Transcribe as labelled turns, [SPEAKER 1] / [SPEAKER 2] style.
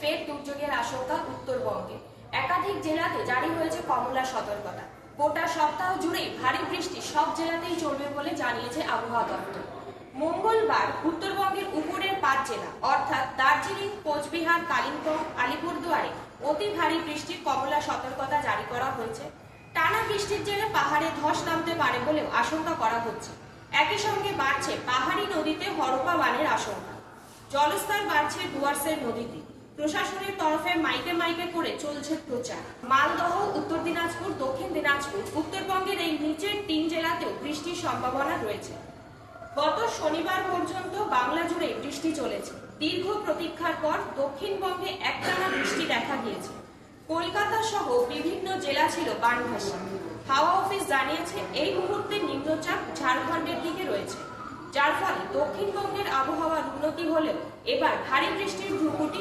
[SPEAKER 1] ফের দুর্যোগের আশঙ্কা উত্তরবঙ্গে। একাধিক জেলাতে জারি হয়েছে কমলা সতর্কতা। গোটা সপ্তাহ জুড়েই ভারী বৃষ্টি সব জেলাতেই চলবে বলে জানিয়েছে আবহাওয়া দপ্তর। মঙ্গলবার উত্তরবঙ্গের উপরের পাঁচ জেলা, অর্থাৎ দার্জিলিং, কোচবিহার, কালিম্পং, আলিপুরদুয়ারে অতি ভারী বৃষ্টির কমলা সতর্কতা জারি করা হয়েছে। টানা বৃষ্টির জেরে পাহাড়ে ধস নামতে পারে বলেও আশঙ্কা করা হচ্ছে। একই সঙ্গে বাড়ছে পাহাড়ি নদীতে হরপা বানের আশঙ্কা। জলস্তর বাড়ছে ডুয়ার্সের নদীতে। প্রশাসনের তরফে মাইকে মাইকে করে চলছে প্রচার। মালদহ, উত্তর দিনাজপুর, দক্ষিণ দিনাজপুর, উত্তরবঙ্গের এই নিচের তিন জেলাতেও বৃষ্টির সম্ভাবনা রয়েছে। গত শনিবার পর্যন্ত বাংলা জুড়ে বৃষ্টি চলেছে। দীর্ঘ প্রতীক্ষার পর দক্ষিণবঙ্গে একটানা বৃষ্টি দেখা গিয়েছে। কলকাতা সহ বিভিন্ন জেলা ছিল বানভাসী। হাওয়া অফিস জানিয়েছে, এই মুহূর্তে নিম্নচাপ ঝাড়খণ্ডের দিকে রয়েছে। যার ফলে দক্ষিণবঙ্গের আবহাওয়ার উন্নতি হলেও এবার ভারী বৃষ্টির ভ্রুকুটি